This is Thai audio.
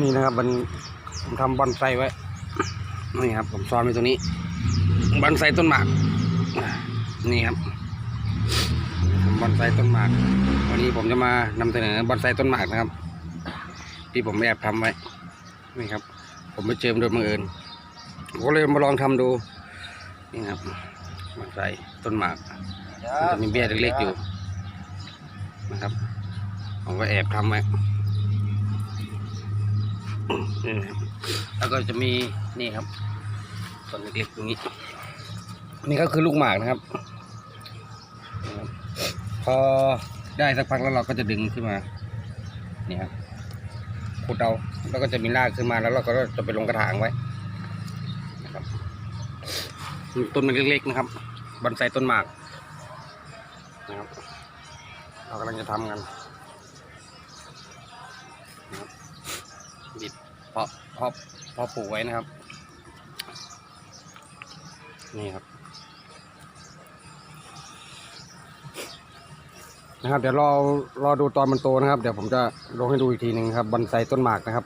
นี่นะครับมันผมทำบอนไซไว้นี่ครับ ผมซ้อนไว้ตรงนี้บอนไซต้นหมากนี่ครับทำบอนไซต้นหมาก วันนี้ผมจะมานำเสนอบอนไซต้นหมากนะครับ ที่ผมแอบทำไว้นี่ครับ ผมไปเจอมนโดยบังเอิญผมก็เลยมาลองทำดูนี่ครับบอนไซต้นหมากมันจะมีเบี้ยเล็กๆอยู่นะครับผมก็แอบทำไว้ แล้วก็จะมีนี่ครับต้นเล็กๆตรงนี้ นี่ก็คือลูกหมากนะครับนะครับ พอได้สักพักแล้วเราก็จะดึงขึ้นมานี่ครับขุดเอาแล้วก็จะมีรากขึ้นมาแล้วเราก็จะไปลงกระถางไว้นะครับต้นมันเล็กๆนะครับบอนไซต้นหมากนะครับเรากำลังจะทำกัน บิดเพาะเพาะเพาะปลูกไว้นะครับ นี่ครับ นะครับ เดี๋ยวรอรอดูตอนมันโตนะครับ เดี๋ยวผมจะลงให้ดูอีกทีหนึ่งครับบอนไซต้นหมากนะครับ